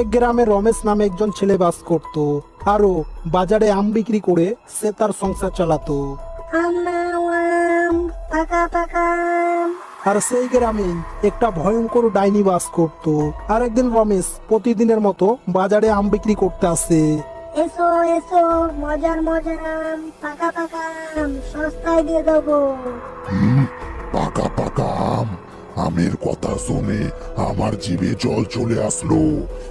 এক গ্রামে রমেশ নামে একজন ছেলে বাস করত আরও বাজারে আম বিক্রি করে সে তার সংসার চালাতো। আম নাও আম পাকা পাকা আম। আর সেই গ্রামে একটা ভয়ঙ্কর ডাইনি বাস করত। আর একদিন রমেশ প্রতিদিনের মতো বাজারে আম বিক্রি করতে আসে। এসো এসো মজার মজার আম পাকা পাকা আম সস্তায় দিয়ে দেবো। পাকা পাকা আম। আমের কথা শুনে আমার জিভে জল চলে আসলো।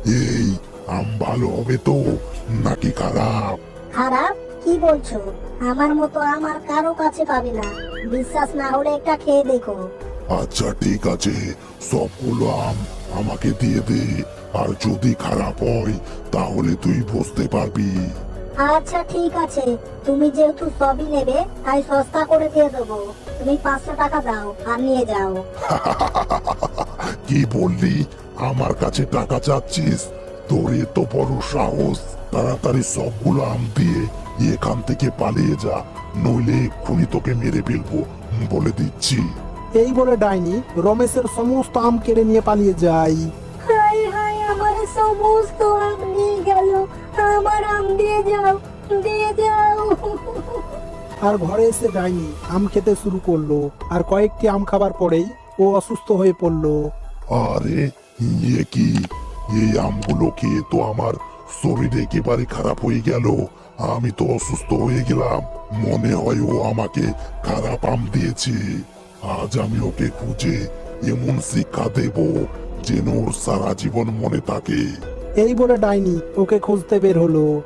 এই আম ভালো হবে তো? নাকি খারাপ? খারাপ? কি বলছো? আমার মতো আমার কারও কাছে পাবে না। বিশ্বাস না হলে একটা খেয়ে দেখো। আচ্ছা ঠিক আছে। সবগুলো আম আমাকে দিয়ে দে। আর যদি খারাপ হয় তাহলে তুই বুঝতে পারবি। আচ্ছা ঠিক আছে। তুমি যেহেতু সবই নেবে তাই সস্তা করে দিয়ে দেবো। তুমি পাঁচশো টাকা দাও আর নিয়ে যাও। কি বললি? আমার কাছে টাকা চাচ্ছিস? তোর এত বড় সাহস। তাড়াতাড়ি সবগুলো আম দিয়ে এখান থেকে পালিয়ে যা। নইলে এক্ষুনি তোকে মেরে ফেলব বলে দিচ্ছি। এই বলে ডাইনি রমেশের সমস্ত আম কেড়ে নিয়ে পালিয়ে যায়। হাই হাই আমার সমস্ত আম আমার আম দিয়ে যাও দিয়ে যাও। আর ঘরে এসে ডাইনি আম খেতে শুরু করল। আর কয়েকটি আম খাবার পরেই ও অসুস্থ হয়ে পড়ল। আরে ইয়ে কি? এই আমগুলো খেয়ে তো আমার শরীর একেবারে খারাপ হয়ে গেল। আমি তো অসুস্থ হয়ে গেলাম। মনে হয় ও আমাকে খারাপ আম দিয়েছে। আজ আমি ওকে খুঁজে এমন শিক্ষা দেব যেন ওর সারা জীবন মনে থাকে। এই বলে ডাইনি ওকে খুঁজতে বের হলো।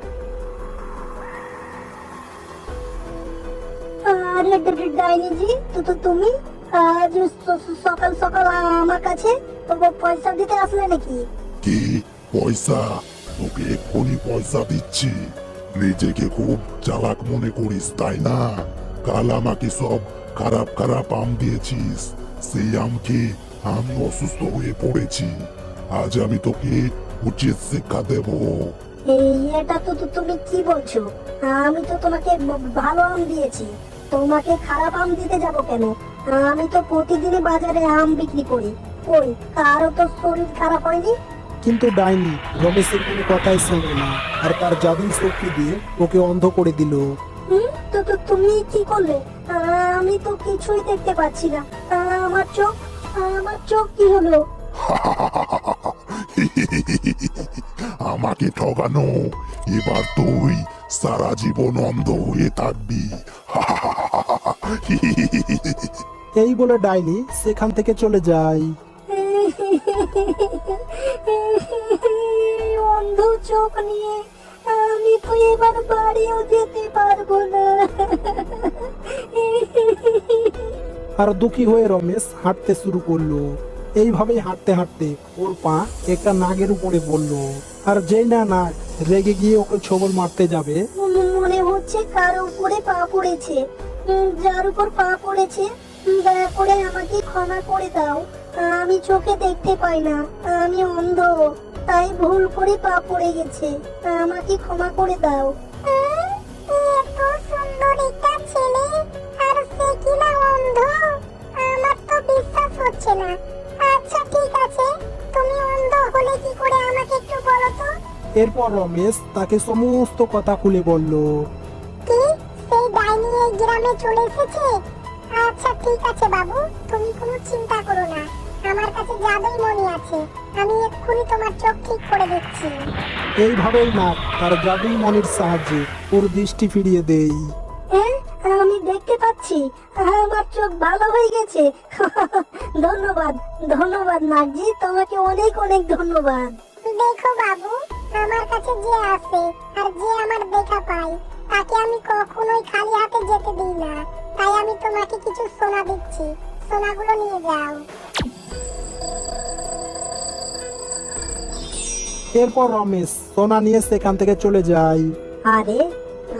আরে ড- ড- ডাইনিজি তো তো তুমি? আজ সকাল সকাল আমার কাছে পয়সা দিতে আসলে নাকি? কি পয়সা? তোকে এক্ষুনি পয়সা দিচ্ছি। নিজেকে খুব চালাক মনে করিস তাই না? কাল আমাকে সব খারাপ খারাপ আম দিয়েছিস। সেই আমকে আমি অসুস্থ হয়ে পড়েছি। আজ আমি তোকে উচিত শিক্ষা দেব। এই এটা তো তো তুমি কি বলছো? আমি তো তোমাকে ভালো আম দিয়েছি। তোমাকে খারাপ আম দিতে যাব কেন? আমি তো প্রতিদিনই বাজারে আম বিক্রি করি। কই কারও তো শরীর খারাপ হয়নি? কিন্তু ডাইনি রমেশের কোনো কথাই শোনে না আর তার জাদুর শক্তি দিয়ে ওকে অন্ধ করে দিল। হুম? তো তো তুমি কি করলে? আমি তো কিছুই দেখতে পাচ্ছি না। আমার চোখ আমার চোখ কি হলো? আমাকে ঠগানো। এবার তুই সারা জীবন অন্ধ হয়ে থাকবি। এই বলে ডাইনি সেখান থেকে চলে যায়। অন্ধ চোখ নিয়ে আমি তো এবার বাড়িও যেতে পারব না। আর দুঃখী হয়ে রমেশ হাঁটতে শুরু করল। এইভাবেই হাঁটতে হাঁটতে ওর পা একটা নাগের উপরে পড়ল। আর যেই না নাগ রেগে গিয়ে ওকে ছবল মারতে যাবে। মনে হচ্ছে কার উপরে পা পড়েছে। যার উপর পা পড়েছে দয়া করে আমাকে ক্ষমা করে দাও। আমি চোখে দেখতে পাই না আমি অন্ধ। তাই ভুল করে পা পড়ে গেছে আমাকে ক্ষমা করে দাও। এত সুন্দর একটা ছেলে আর সে কিনা অন্ধ? আমার তো বিশ্বাস হচ্ছে না। আচ্ছা ঠিক আছে। তুমি অন্ধ হলে কি করে আমাকে একটু বলো তো? এরপর রমেশ তাকে সমস্ত কথা খুলে বলল কি? সেই ডাইনি এই গ্রামে চলে এসেছে? আচ্ছা ঠিক আছে বাবু তুমি কোনো চিন্তা করো না। আমার কাছে জাদুই মনি আছে। আমি এক্ষুনি তোমার চোখ ঠিক করে দিচ্ছি এইভাবেই নাগ তার জাদুই মনের সাহায্যে ওর দৃষ্টি ফিরিয়ে দেই। হ্যাঁ আমি দেখতে পাচ্ছি। আমার চোখ ভালো হয়ে গেছে। ধন্যবাদ ধন্যবাদ নাগজি তোমাকে অনেক অনেক ধন্যবাদ। দেখো বাবু আমার কাছে যে আসে আর যে আমার দেখা পায় তাকে আমি কখনোই খালি হাতে যেতে দিই না। তাই আমি তোমাকে কিছু সোনা দিচ্ছি। সোনাগুলো নিয়ে যাও। এরপর রমেশ সোনা নিয়ে সেখান থেকে চলে যায়। আরে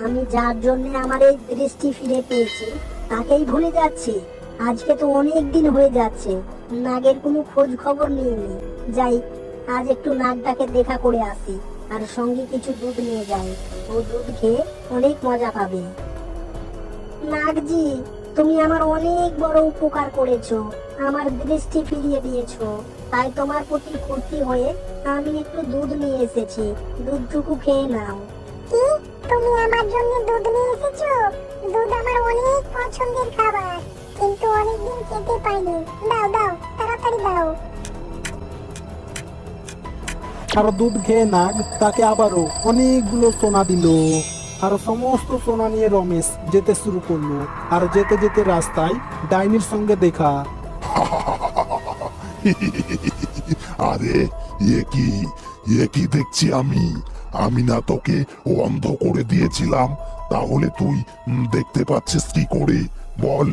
আমি যার জন্য আমার এই দৃষ্টি ফিরে পেয়েছি, তাকেই ভুলে যাচ্ছি। আজকে তো অনেক দিন হয়ে যাচ্ছে, নাগের কোনো খোঁজ খবর নিইনি। যাই, আজ একটু নাগটাকে দেখা করে আসি, আর সঙ্গে কিছু দুধ নিয়ে যাই। ও দুধ খেয়ে অনেক মজা পাবে। নাগজি, তুমি আমার অনেক বড় উপকার করেছ, আমার দৃষ্টি ফিরিয়ে দিয়েছ। তাই তোমার প্রতি খুশি হয়ে আমি একটু দুধ নিয়ে এসেছি, দুধটুকু খেয়ে নাও। তুমি আমার জন্য দুধ নিয়ে এসেছ? দুধ আমার অনেক পছন্দের খাবার। কিন্তু অনেকদিন খেতে পাইনি। দাও দাও তাড়াতাড়ি দাও। আর দুধ খেয়ে নাগ তাকে আবারও অনেকগুলো সোনা দিল। আর সমস্ত সোনা নিয়ে রমেশ যেতে শুরু করল। আর যেতে যেতে রাস্তায় ডাইনির সঙ্গে দেখা। আরে এ কি? এ কি দেখছি আমি? আমি না তোকে অন্ধ করে দিয়েছিলাম। তাহলে তুই দেখতে পাচ্ছিস কি করে? বল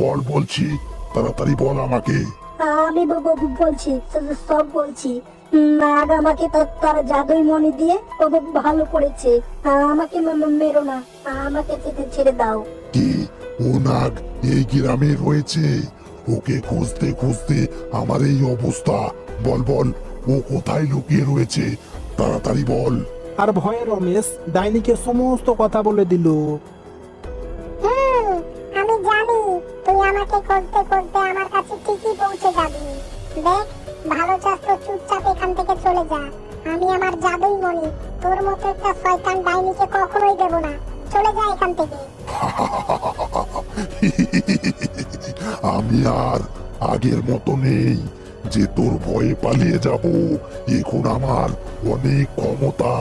বল বলছি তাড়াতাড়ি বল আমাকে। আমি বলছি সব বলছি। নাগ আমাকে তার জাদুই মনি দিয়ে ভালো করেছে। আমাকে মেরো না আমাকে ছেড়ে দাও। কি? ও নাগ এই গ্রামে রয়েছে। ওকে খুঁজতে খুঁজতে আমার এই অবস্থা। বল বল ও কোথায় লুকিয়ে রয়েছে? তাড়াতাড়ি বল। আর ভয়ে রমেশ ডাইনিকে সমস্ত কথা বলে দিল। হুম আমি জানি তুই আমাকে খুঁজতে খুঁজতে আমার কাছে ঠিকই পৌঁছে যাবি। দেখ ভালো চাস তো চুপচাপ এখান থেকে চলে যা। আমি আমার জাদুই মনি তোর মতো একটা শয়তান ডাইনিকে কখনোই দেব না। চলে যা এখান থেকে। আমি আর আগের মতো নেই যে তোর ভয়ে পালিয়ে যাব এখন আমার অনেক ক্ষমতা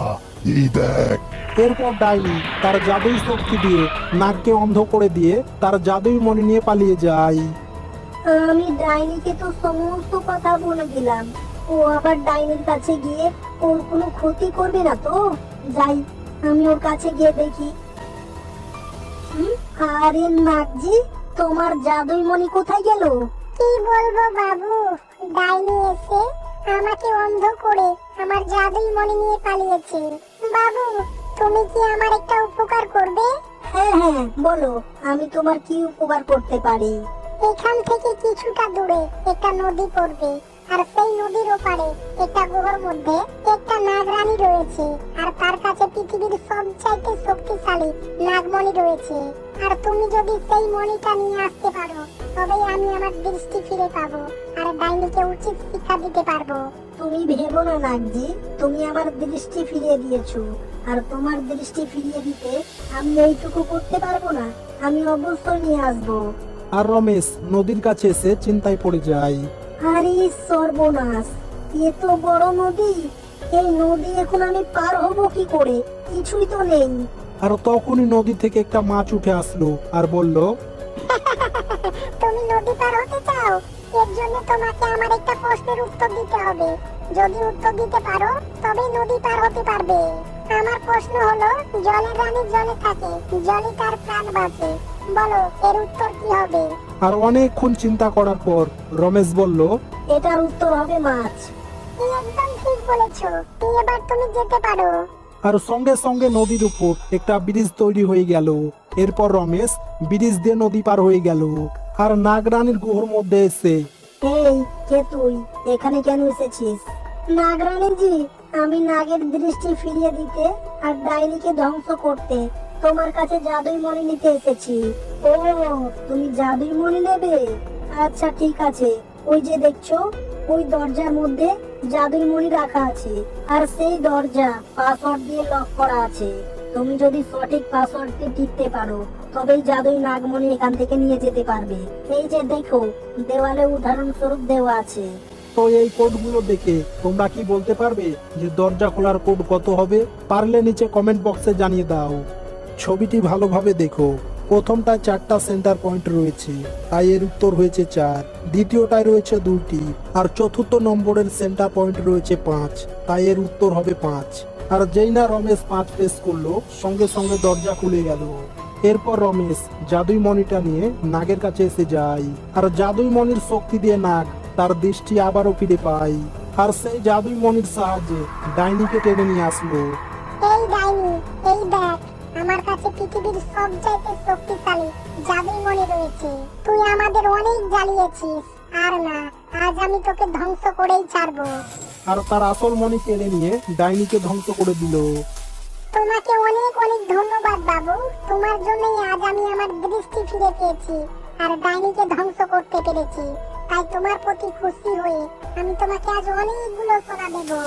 এই দেখ। এরপর ডাইনি তার জাদুই শক্তি দিয়ে নাগকে অন্ধ করে দিয়ে তার জাদুই মনে নিয়ে পালিয়ে যায়। আমি ডাইনিকে তো সমস্ত কথা বলে দিলাম। ও আবার ডাইনির কাছে গিয়ে ওর কোনো ক্ষতি করবে না তো? যাই আমি ওর কাছে গিয়ে দেখি। হুম, আরে নাগজি তোমার জাদুই মণি কোথায় গেল? কি বলব বাবু? ডাইনি এসে আমাকে অন্ধ করে আমার জাদুই মনে নিয়ে পালিয়েছে। বাবু তুমি কি আমার একটা উপকার করবে? হ্যাঁ হ্যাঁ বলো আমি তোমার কি উপকার করতে পারি? এখান থেকে কিছুটা দূরে একটা নদী পড়বে। আর সেই নদীর ওপারে একটা গুহার মধ্যে একটা নাগরানী রয়েছে। আর তার কাছে পৃথিবীর সবচাইতে শক্তিশালী নাগমণি রয়েছে। আর তুমি যদি সেই মণিটা নিয়ে আসতে পারো তবেই আমি আমার দৃষ্টি ফিরে পাবো আর ডাইনিকে উচিত শিক্ষা দিতে পারব। তুমি ভেবো না নাগজি তুমি আমার দৃষ্টি ফিরিয়ে দিয়েছ। আর তোমার দৃষ্টি ফিরিয়ে দিতে আমি এইটুকু করতে পারব না আমি অবশ্যই নিয়ে আসব। আর রমেশ নদীর কাছে এসে চিন্তায় পড়ে যায়। আরে সর্বনাশ এ তো বড় নদী। এই নদী এখন আমি পার হব কি করে? কিছুই তো নেই। আর তখনই নদী থেকে একটা মাছ উঠে আসলো আর বলল তুমি নদী পার হতে চাও? এর জন্য তোমাকে আমার একটা প্রশ্নের উত্তর দিতে হবে। যদি উত্তর দিতে পারো তবেই নদী পার হতে পারবে। আমার প্রশ্ন হলো জলের রানী জলে থাকে জলে তার প্রাণ বাঁচে। বলো এর উত্তর কি হবে? আর অনেকক্ষণ চিন্তা করার পর রমেশ বলল এটার উত্তর হবে মাছ। একদম ঠিক বলেছ এবার তুমি যেতে পারো। আর সঙ্গে সঙ্গে নদীর উপর একটা ব্রিজ তৈরি হয়ে গেল। এরপর রমেশ ব্রিজ দিয়ে নদী পার হয়ে গেল। আর নাগরানীর গুহর মধ্যে এসে এই কে তুই এখানে কেন এসেছিস? নাগরানী জি আমি নাগের দৃষ্টি ফিরিয়ে দিতে আর ডাইনিকে ধ্বংস করতে। তোমার কাছে জাদুই মণি নিতে এসেছি। ও, তুমি জাদুই মণি নেবে? আচ্ছা ঠিক আছে। ওই যে দেখছ, ওই দরজার মধ্যে জাদুই মণি রাখা আছে। আর সেই দরজা পাসওয়ার্ড দিয়ে লক করা আছে। তুমি যদি সঠিক পাসওয়ার্ডটি টিপতে পারো, তবেই জাদুই নাগমণি এখান থেকে নিয়ে যেতে পারবে। এই যে দেখো, দেওয়ালে উদাহরণস্বরূপ দেওয়া আছে। তো এই কোডগুলো দেখে তোমরা কি বলতে পারবে যে দরজা খোলার কোড কত হবে? পারলে নিচে কমেন্ট বক্সে জানিয়ে দাও। ছবিটি ভালোভাবে দেখো। প্রথমটায় চারটা সেন্টার পয়েন্ট রয়েছে, তাই এর উত্তর হয়েছে চার। দ্বিতীয়টায় রয়েছে দুইটি, আর চতুর্থ নম্বরের সেন্টার পয়েন্ট রয়েছে পাঁচ, তাই এর উত্তর হবে পাঁচ। আর যেই না রমেশ পাঁচ পেশ করল, সঙ্গে সঙ্গে দরজা খুলে গেল। এরপর রমেশ জাদুই মণিটা নিয়ে নাগের কাছে এসে যায়, আর জাদুই মনির শক্তি দিয়ে নাগ তার দৃষ্টি আবারও ফিরে পায়। আর সেই জাদুই মনির সাহায্যে ডাইনিকে টেনে নিয়ে আসলো। এই ডাইনি, এই দেখ আমার কাছে পৃথিবীর সবচাইতে শক্তিশালী জাদুই মনে রয়েছে। তুই আমাদের অনেক জ্বালিয়েছিস। আর না আজ আমি তোকে ধ্বংস করেই ছাড়বো। আর তার আসল মণি কেড়ে নিয়ে ডাইনিকে ধ্বংস করে দিল। তোমাকে অনেক অনেক ধন্যবাদ বাবু। তোমার জন্যই আজ আমি আমার দৃষ্টি ফিরে পেয়েছি। আর ডাইনিকে ধ্বংস করতে পেরেছি। তাই তোমার প্রতি খুশি হয়ে আমি তোমাকে আজ অনেকগুলো সোনা দেবো।